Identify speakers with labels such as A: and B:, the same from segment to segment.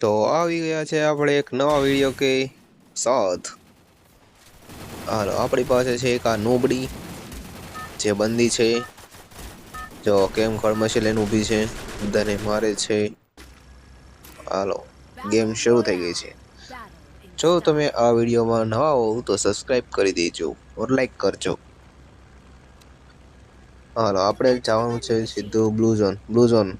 A: તો આવી ગયા છે આપણે એક નવા વીડિયો કે સાથ. હાલો, આપણી પાસે છે એક આ નોબડી, જે બંદી છે. જો કેમ ખળમશે લઈને ઊભી છે? બધાને મારે છે. હાલો, ગેમ શરૂ થઈ ગઈ છે. જો તમે આ વિડીયોમાં નવા હોવ તો સબસ્ક્રાઈબ કરી દેજો ઓર લાઈક કરજો. હાલો, આપણે જવાનું છે સીધું blue zone blue zone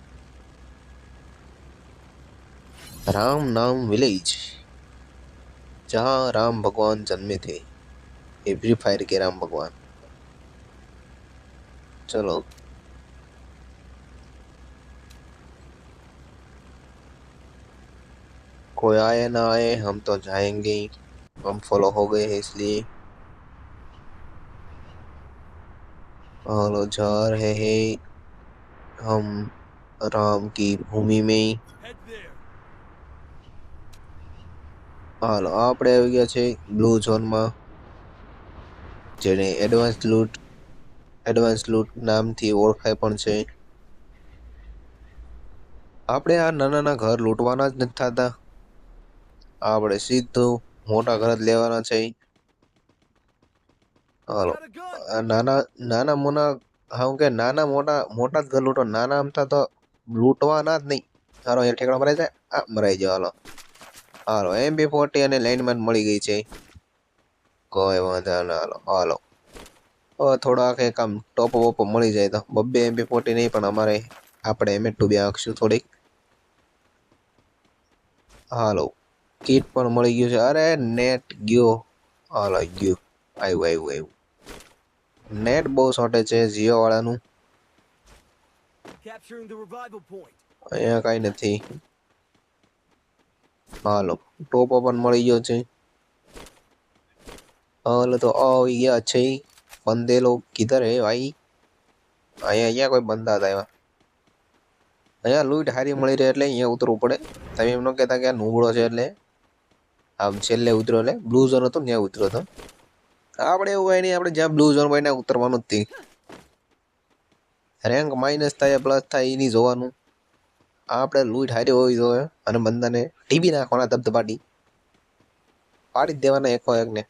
A: Ram Naam village जहाँ राम भगवान जन्मे थे, ये फ्री फायर के राम भगवान। चलो। कोई आए ना आए, हम तो जाएँगे ही। हम फॉलो हो गए हैं इसलिए। जा रहे हैं। हम राम की भूमि में હાલો, આપણે આવી ગયા છે બ્લુ ઝોનમાં જેને એડવાન્સ લૂટ એડવાન્સ લૂટ નામથી ઓળખાય પણ છે. આપણે આ નાના નાના ઘર લૂંટવાના જ નથી થતા. આપણે સીધું મોટા ઘર જ લેવાના છે. હાલો નાના નાના મોના, હા કે નાના મોટા મોટા જ ઘર લૂંટો, નાના આમતા તો લૂંટવાના જ નહીં. હારો અહીંયા ઠેકડા મરાઈ જાય. આ, મરાઈ જાય હાલો. હાલો એમબી ફોર્ટી અને લાઇનમેન મળી ગઈ છે. કોઈ વાંધો ના હાલો હાલો. હવે થોડા આખે કામ ટોપ વોપ મળી જાય તો. બબ્બે એમબી ફોર્ટી નહીં પણ અમારે આપણે એમ ટુ બી આંખશું થોડીક. હાલો કીટ પણ મળી ગયું છે. અરે નેટ ગયો. હાલો ગયું. આવ્યું આવ્યું આવ્યું નેટ બહુ શોર્ટે છે જીઓ વાળાનું. અહીંયા કાંઈ નથી. હાલો, ટોપો પણ મળી ગયો છે. હાલો, તો આવી ગયા છે. બંદે કિધર હે ભાઈ. અહીંયા અહીંયા કોઈ બંદા હતા એવા. અહીંયા લૂંટ હારી મળી રહે એટલે અહીંયા ઉતરવું પડે. તમે એમ ન કહેતા કે આ નુબળો છે એટલે. આમ છેલ્લે ઉતર્યો એટલે. બ્લુ ઝોન હતો ત્યાં ઉતર્યો હતો. આપણે એવું હોય નહીં, આપણે જ્યાં બ્લુ ઝોન હોય ને ઉતરવાનું જ રેન્ક માઇનસ થાય, પ્લસ થાય, એની જોવાનું. આપણે લૂંટ હારી હોવી જોઈએ અને બંદાને ટીબી નાખવાના ધબધબાટી. પાડી જ દેવાના એકો એકને.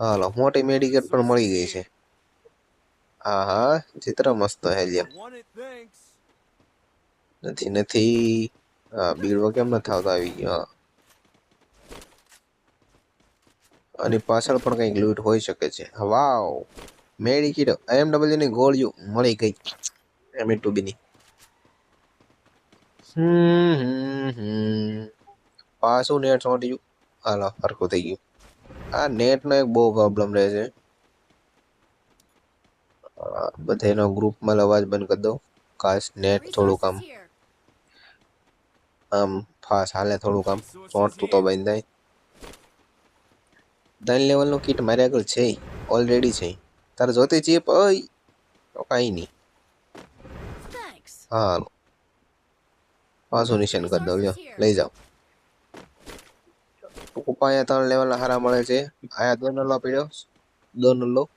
A: હાલો, મોટી મેડિકેટ પણ મળી ગઈ છે. હા હા, ચિત્ર મસ્ત હે. નથી નથી. હા, બીડવો કેમ નથી આવતો આવી ગયો. આની પાછળ પણ કંઈક લૂંટ હોઈ શકે છે. વાવ. મેડિકેટ એમ ડબલ્યુની ગોળીઓ મળી ગઈ. એમ ટુ બી ની હમ હમ હમ પાછું નેટ ચોંટ્યું હાલો હરખું થઈ ગયું. આ નેટનો એક બહુ પ્રોબ્લેમ રહે છે. બધાનો ગ્રુપમાં અવાજ બંધ કરી દો કાશ નેટ થોડું કામ આમ ફાસ હાલે થોડું કામ ચોંટતું તો બંધ થાય. ત્રણ લેવલનું કીટ મારી આગળ છે. ઓલરેડી છે. તારે જોતી ચીપ ઓય કાંઈ નહીં. હાલો. પાછું નિશાન કરી દઉં લઈ જાઓ. પપ્પા, અહીંયા ત્રણ લેવલના હારા મળે છે. આયા દો નલ્લો પીડ્યો દો નલ્લો.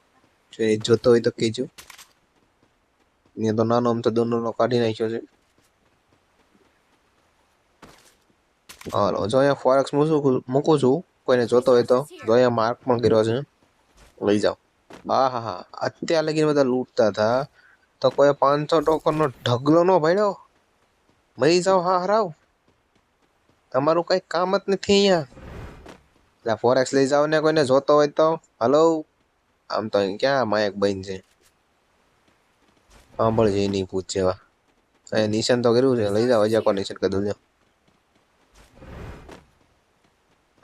A: જો જોતો હોય તો કહેજો. અહીંયા તો નાનો, આમ તો દો નલ્લો કાઢી નાખ્યો છે. હાલો, જો અહીંયા ફોરેક્સ મૂકું મૂકું છું. કોઈને જોતો હોય તો, જો અહીંયા માર્ક પણ કર્યો છે. લઈ જાઓ. હા હા હા. અત્યારે લગીને બધા લૂંટતા હતા. તો કોઈ પાંચસો ટોકનનો ઢગલો નો ભર્યો? મરી જાઓ, હા હરાવ તમારું કઈ કામ જ નથી અહીંયા. એટલે ફોરેક્સ લઈ જાઓ ને કોઈને જોતો હોય તો. હલો આમ તો અહીં ક્યાં માયક બન છે? સાંભળજે નહીં પૂછ જેવા. અહીંયા નિશાન તો કર્યું છે? લઈ જાઓ, હજા કોઈ નિશાન કરી દઉં.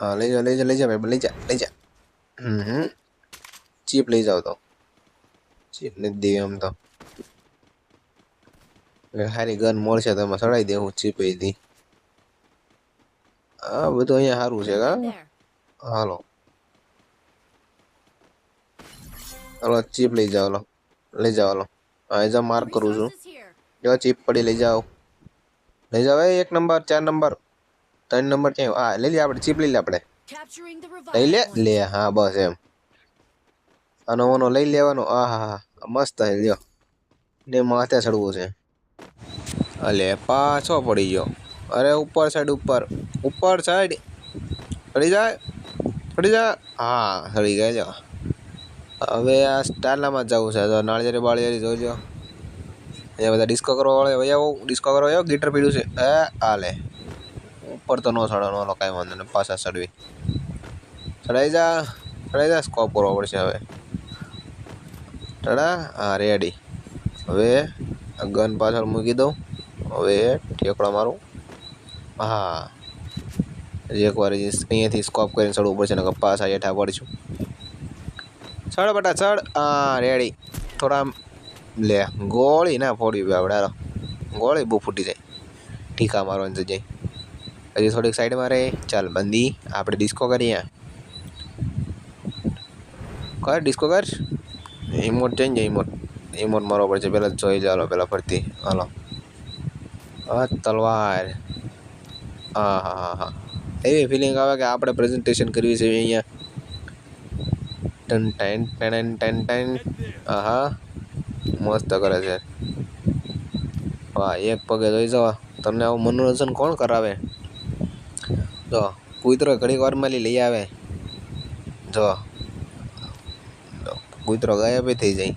A: હા, લઈ જાઓ લઈ જાઓ લઈ જાઓ, ભાઈ, લઈ જા લઈ જા હમ. ચીપ લઈ જાઓ તો. ચીપ નથી દેવી આમ તો. એટલે સારી ગન મળશે તો એમાં ચડાવી દેવું ચીપ એથી આ બધું અહીંયા સારું છે કા? હાલો. હાલો ચીપ લઈ જાઓ લો લઈ જાઓ લો હા એ માર્ક કરું છું. જો ચીપ પડી લઈ જાઓ. લઈ જાઓ એક નંબર ચાર નંબર ત્રણ નંબર ક્યાં હા લઈ લે આપણે ચીપ લઈ લે આપણે. લઈ લે? લે હા બસ એમ. આનો ઓનો લઈ લેવાનો આ હા હા મસ્ત લ્યો. ને માથે ચડવું છે. અલે, પાછો પડી ગયો. અરે, ઉપર સાઈડ ઉપર. ઉપર સાઈડ ચડી જાય? પડી જા હા સડી ગયા જો. હવે આ સ્ટારલામાં જવું છે. તો નાળિયેરી, બાળિયેરી જોજો. અહીંયા બધા ડિસ્કો કરવા વાળા ભાઈ આવો ડિસ્કો કરવા આવ્યો ગીટર પીડ્યું છે. એ હાલે ઉપર તો ન સડવાનો નો કાંઈ વાંધો નહીં. પાછા ચડવી. ચડાઈ જા. ચડાઈ જા સ્કોપ કરવો પડશે હવે. ચડા. હા રેડી હવે ગન પાછળ મૂકી દઉં. હવે ઠેકડા મારું. હા હજી એકવાર અહીંયાથી સ્કોપ કરીને ચડવું પડશે ને પાછા હેઠા પડશું ચડ બટા, ચડ. હા રેડી થોડા લે, ગોળી ના ફોડી આપણે, હાલો. ગોળી બહુ ફૂટી જાય. ટીકા મારવાની જગ્યાએ. હજી થોડીક સાઈડમાં રહે ચાલ, બંદી, આપણે ડિસ્કો કરીએ. કર ડિસ્કો કર. ઇમોટ જાય ઇમોટ ઇમોટ મારવો પડશે. પહેલાં જોઈ ચાલો પહેલાં ફરતી. હાલો. તલવાર. હા હા હા હા. એવી ફિલિંગ આવે કે આપણે પ્રેઝન્ટેશન કરવી છે અહીંયા. Ten ten ten ten ten. હા. મસ્ત કરે છે. વાહ એક પગે જોઈ જવા. તમને આવું મનોરંજન કોણ કરાવે? જો કૂતરો ઘણી વારમાં લઈ આવે. જો. જો, કૂતરો ગાયબ થઈ જાય.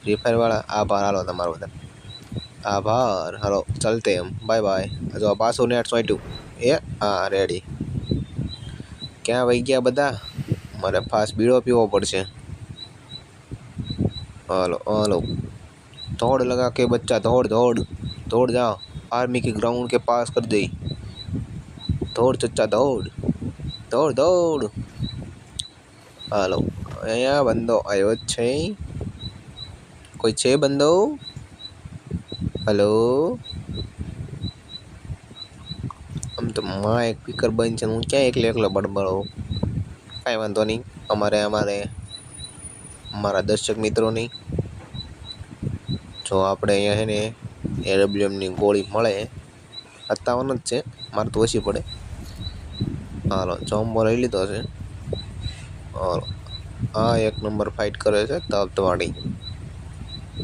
A: ફ્રી ફાયરવાળા આભાર હાલો તમારો બધા. આભાર હાલો ચાલતે એમ બાય બાય જો પાછું નેટ સોંટ્યું એ હા રેડી ક્યાં વહી ગયા બધા મારે ફાસ્ટ બીડો પીવો પડશે હાલો હાલો दौड़ लगा के बच्चा दौड़ दौड़ दौड़ जाओ आर्मी के ग्राउंड के पास कर दे दौड़ चच्चा दौड़ દોડ દોડ હાલો અહીંયા બંદો આવ્યો જ છે કોઈ છે બંદો હલો? આમ તો માં એક સ્પીકર બંધ છે હું ક્યાં એકલો એકલો બડબડો કાંઈ વાંધો નહીં. અમારે અમારે મારા દર્શક મિત્રોની. જો આપણે અહીંયા છે ને એડબ્લ્યુએમની ગોળી મળે અત્તાવન જ છે. મારે તો ઓછી પડે. હાલો ચોમ્બો લઈ લીધો છે. હાલો. આ એક નંબર ફાઇટ કરે છે તપતવાડી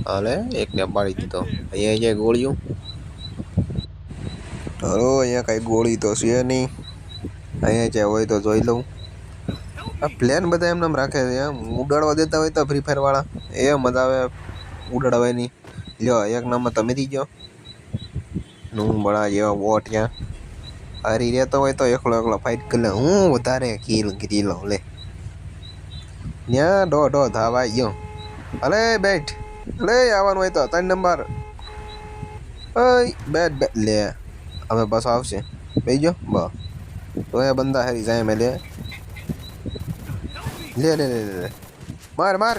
A: હાલે એકને પાડી દીધો. અહીંયા જાય ગોળીઓ. હલો, અહીંયા કાંઈ ગોળી તો છે નહીં. અહીંયા જ્યાં હોય તો જોઈ લઉં. આ પ્લેન બધા એમને એમ રાખે છે, એમ ઉડાડવા દેતા હોય તો ફ્રી ફાયરવાળા એ મજા આવે ઉડાડવાની લ્યો, એક નંબર તમે થઈ ગયો. નું બળા જેવા વોટ ત્યાં હારી રહેતો હોય તો એકલો એકલો ફાઇટ કરી હું વધારે કિલ કરી લઉં, લે. ત્યાં ડો ડો ધાવા ગયો. અરે બેઠ. અલે આવવાનું હોય તો. ત્રણ નંબર. બેટ બેટ. લે. હવે બસ આવશે. ગયો? બ. તો એ બંદા હેરી જાય મેં લે. લે લે લે લે લે. માર માર.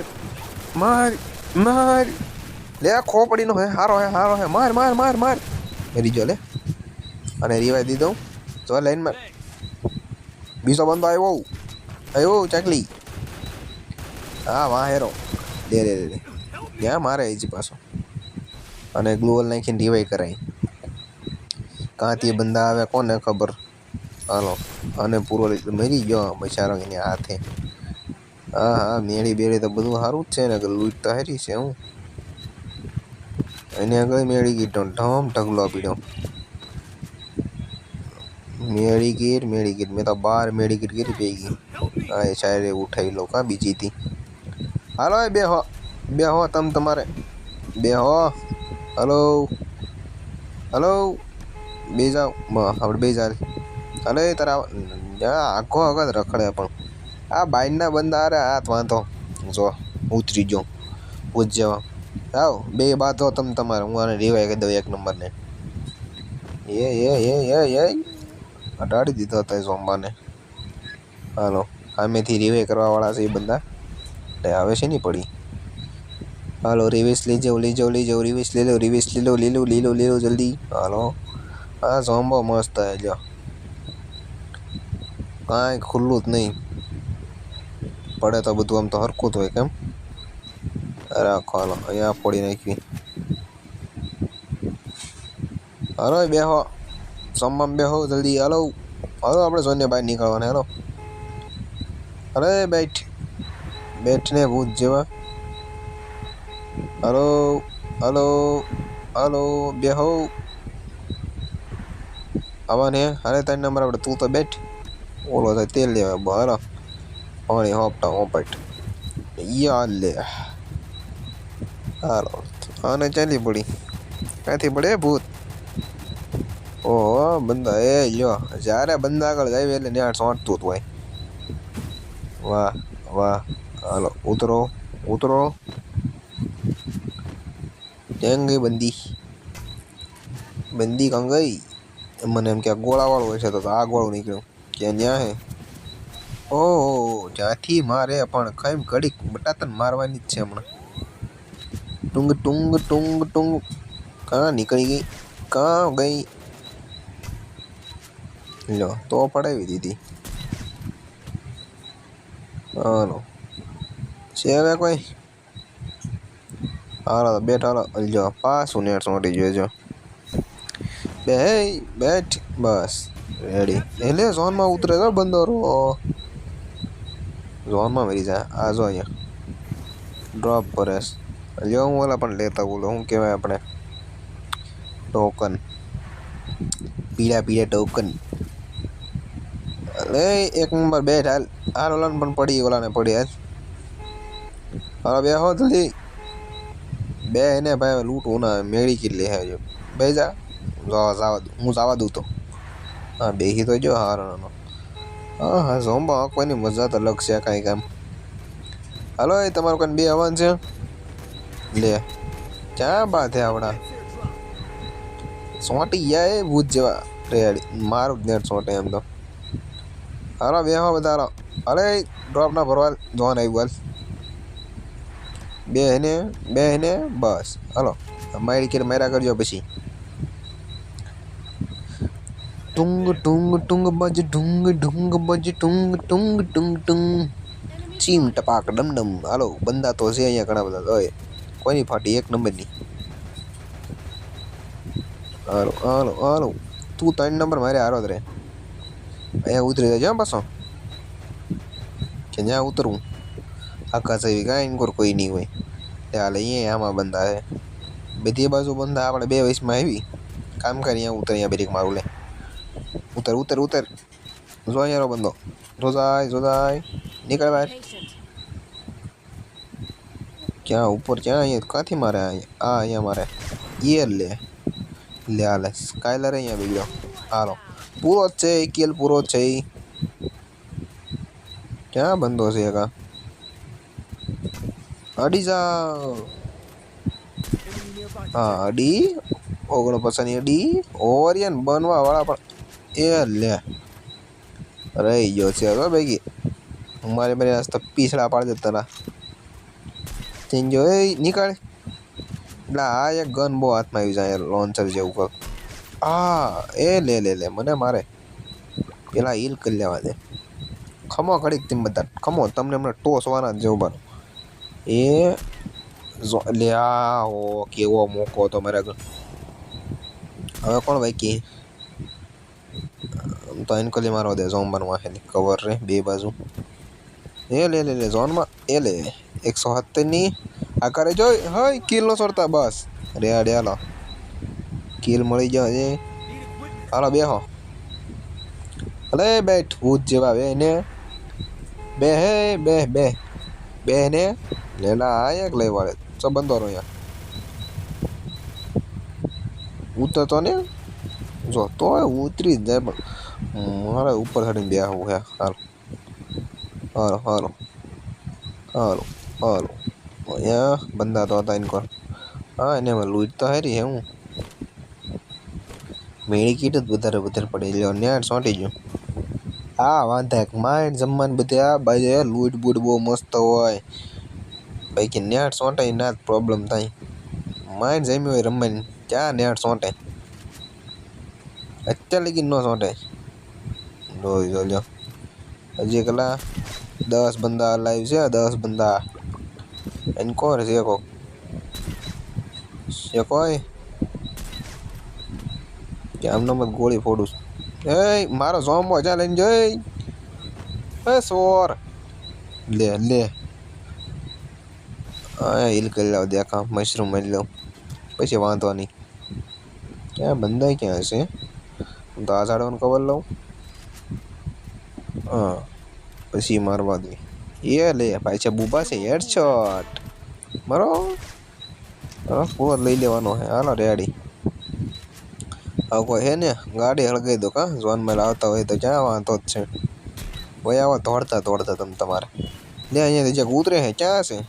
A: માર માર. લે ખોપડીનો હે. હારો હે હારો હે. માર માર માર માર. ગયો, લે. અને રિવાય દીધો. તો લાઈનમાં બીજો બંદો આવ્યો. આવ્યો, ચકલી. હા, વાહ હેરો લે લે લે. ક્યાં મારે હજી પાછો. અને ગ્લોઅલ નાખીને રિવાઈ કરાય. કાંથી બંદા આવે કોને ખબર? હાલો. અને પૂરો મરી ગયો બચારો એની હાથે. હા હા, મેળી બેળી તો બધું સારું જ છે ને લૂંટ તો હારી છે હું. એને આગળ મેળી ગીટો ઢમ ઢગલો પીડ્યો મેળી ગીર મેળી ગીર મેં તો બાર મેળી ગીર ગીર પી ગઈ હા એ શાયરે ઉઠાવી લો કાં બીજી હતી હાલો એ બે હો બે હો, તમ તમારે. બે હો. હલો. હલો. બે જાઓ. આપણે બે જા હલે તારા આખો વખત રખડે પણ. આ બાઈનના બંદા અરે હાથ વાંધો. જો, ઉતરી ગયો. પૂછ આવો બે બાતો તમ તમારે. હું આને રિવાઈ કરી દઉં એક નંબરને. એ એ એ એ એ. અટાડી દીધો હતો ઝોમ્બાને હાલો, સામેથી રિવે કરવાવાળા છે એ બધા એટલે હવે છે નહીં પડી? હાલો રિવેશ લઈ જાઓ લઈ જાઓ લઈ જાઓ રિવેશ લઈ લો રિવેશ લઈ લો લઈ લો લઈ લો લઈ લો, જલ્દી. હાલો. હા ઝોમ્બો મસ્ત હે જો કાંઈ ખુલ્લું જ નહીં. પડે તો બધું આમ તો હરકું જ હોય, કેમ? રાખો, હાલો. અહીંયા ફોડી નાખવી. હાલો બેહો. સોમમાં બેહો, જલ્દી. હાલો. હાલો, આપણે જોઈને બહાર નીકળવાના, હાલો. અરે, બેઠ. બેઠને ભૂત જેવા. હલો હલો હલો બેહો. આવવાને અરે ત્રણ નંબર આપણે તું તો બેઠ. ઓલો થાય તેલ લેવા બહાર પાણી હોપટા હોપટ યા લે. હાલો. આને ચાલી પડી. ક્યાંથી પડે ભૂત? ઓહો, બંદા, એ લ્યો. જ્યારે બંદા આગળ જાય એટલે ન્યા સોંટતું હતું વાહ વાહ. હાલો, ઉતરો ઉતરો. ક્યાં ગઈ બંદી. બંદી કાં ગઈ? મને એમ કે આ ગોળાવાળું છે તો આ ગોળું નીકળ્યું. કે ન્યા હે? ઓહો, જ્યાંથી મારે પણ કઈ ઘડીક બટાતન મારવાની જ છે હમણાં. ટુંગ ટુંગ ટુંગ ટુંગ. કાં નીકળી ગઈ? કાં ગઈ? લો તો પડાવી દીધી. હાલો. છે હવે કોઈ? હાલો બેઠ, હાલો. જો પાછું નેટ સોટી જોજો બે બેઠ, બસ. રેડી એટલે ઝોનમાં ઉતરે તો બંદરો. ઝોનમાં મરી જાય આ જો અહીંયા. ડ્રોપ કરે જો હું ઓલા પણ લેતા બોલો. શું કહેવાય આપણે? ટોકન પીળા પીળા ટોકન અરે એક નંબર બેઠ. હાલ હાલ, ઓલાને પણ પડી, ઓલાને પડી, હાલો. બે હો જલ્દી. બે એને ભાઈ લૂંટ હું મેળી કેટલી હે બે જા. જવા દઉં. હું જવા દઉં તો. હા, બેહી તો જો હારણનો હા હા ઝોમ્બા કોઈની મજા તો અલગ છે કાંઈ કામ. હાલો, એ તમારું કાંઈ બે આવવાનું છે? લે. ક્યાં હે આવડા? સોંટી ગયા એ ભૂત જેવા. રેડી મારું જ નેટ સોંટે એમ તો. હાલો બે હો બધા હાલો અરે ડ્રોપ ના ભરવા જોન આવ્યું હાલ. બે હેને બે હેને બસ. હાલો, મારી ખેર માર્યા કરજો પછી. ટુંગ ટુંગ ટુંગ, બજ, ઢુંગ ઢુંગ, બજ, ટુંગ ટુંગ ટુંગ ટુંગ. ચીમ, ટપાક ડમ ડમ હાલો, બંદા તો છે અહીંયા ઘણા બધા. હોય કોઈની ફાટી? એક નંબરની. હાલો હાલો હાલો. તું ત્રણ નંબર મારે હારો જ રે. અહીંયા ઉતરી જાય પાછો. કે જ્યાં ઉતરવું આકાશ આવી કાંઈ કોર કોઈ નહીં હોય. હાલે અહીંયા આમાં બંધા છે. બધી બાજુ બંધા, આપણે બે વયસમાં આવી. કામ કરી અહીંયા ઉતર અહીંયા બ્રેક મારું લે. ઉતર ઉતર ઉતર. જો અહીંયા બંધો. જો જાય જો જાય. નીકળ બહાર. ક્યાં, ઉપર ક્યાં? અહીંયા ક્યાંથી મારે? અહીંયા, આ અહીંયા મારે. એ લે. લે હાલે સ્કાયલર અહીંયા બીજો હાલો. પૂરો જ છે કેલ પૂરો જ છે. ક્યાં બંધો છે કા અડી જા હા અડી ઓગણ પચાસની અડી ઓરિયન બનવા વાળા પણ એ લે રહી ગયો છે હવે ભાઈ મારે મારી રસ્તા પીછડા પાડી દેતા ના ગયો એ નીકળ એટલે આ એક ગન બહુ હાથમાં આવી જાય લોન્ચર જેવું કંઈક આ એ લે લે લે મને મારે પેલા હિલ કરી લેવા દે ખમો ઘડીક તેમ બધા ખમો તમને હમણાં ટોસવાના જ જેવું બનો એ લે, આ, હો, કેવો મોકો હતો મારા આગળ હવે કોણ બાકી? તો એનકલી મારવા દે ઝોન બનવા છે કવર રે, બે બાજુ. એ લે લે લે ઝોનમાં એ લે, એકસો સત્તરની આકારે કરે જોઈ હઈ કિલ નો સરતા, બસ. રે અડે હાલો કિલ મળી જાય
B: એ.
A: હાલો બે બેહો. અલે, બેઠ, ભૂત જેવા બે ને બે, હે, બે બે. બે ને લેલા આ એક લઈ વાળે ચો બંધો રહો ઉતરતો ને? જો તો ઉતરી જ જાય પણ મારે ઉપર ચડીને બેહવું હે. હાલો. હાલો હાલો. હાલો હાલો. અહીંયા બંધા તો હતા ઇનકો હા, એને અમે લૂંટતા હારી હે હું. મેળી કીટ જ વધારે વધારે પડી. લ્યો નેટ સોંટી ગયો. હા, વાંધા માઇન્ડ જમવાનું બધે આ બાજુ લૂટ બૂટ બહુ મસ્ત હોય. બાકી નેટ સોંટાય ના જ પ્રોબ્લેમ થાય. માઇન્ડ જમ્યું હોય રમવાની. ક્યાં નેટ સોંટે અત્યારે લગી ન સોંટે જોઈ જોજો હજી કલા દસ બંદા લાઈવ છે, દસ બંદા. એને કોણ છે કો છે કોઈ? કે આમને મત ગોળી ફોડું છું. એ મારો ઝોમ્બો જા લઈને જઈ એ સોર લે લે હા હિલ કરી લાવ દેખા મશરૂમ મારી લઉં પછી વાંધો નહીં ક્યાં બંધાઈ ક્યાં હશે હું તો આ ઝાડવાનું કવર લઉં હા પછી મારવા દે એ લે ભાઈ છે બુબા છે હેડશોટ મારો હા પૂરો લઈ લેવાનો હે હાલો રેડી કોઈ હે ને, ગાડી હળગાઈ દો કા ઝોનમાં આવતા હોય તો ક્યાં વાંધો જ છે. ભાઈ આવો દોડતા દોડતા તમે તમારે. લે અહીંયાથી જે ઉતરે છે ક્યાં છે?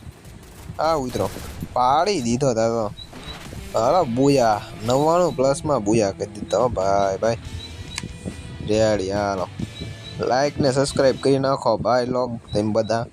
A: આ ઉતરો. પાડી દીધો તા હાલો, બુયા. નવ્વાણું પ્લસમાં બુયા કરી દીધો. ભાઈ ભાઈ. રેડી, હાલો. લાઈક ને સબસ્ક્રાઈબ કરી નાખો. ભાઈ લોગ તેમ બધા.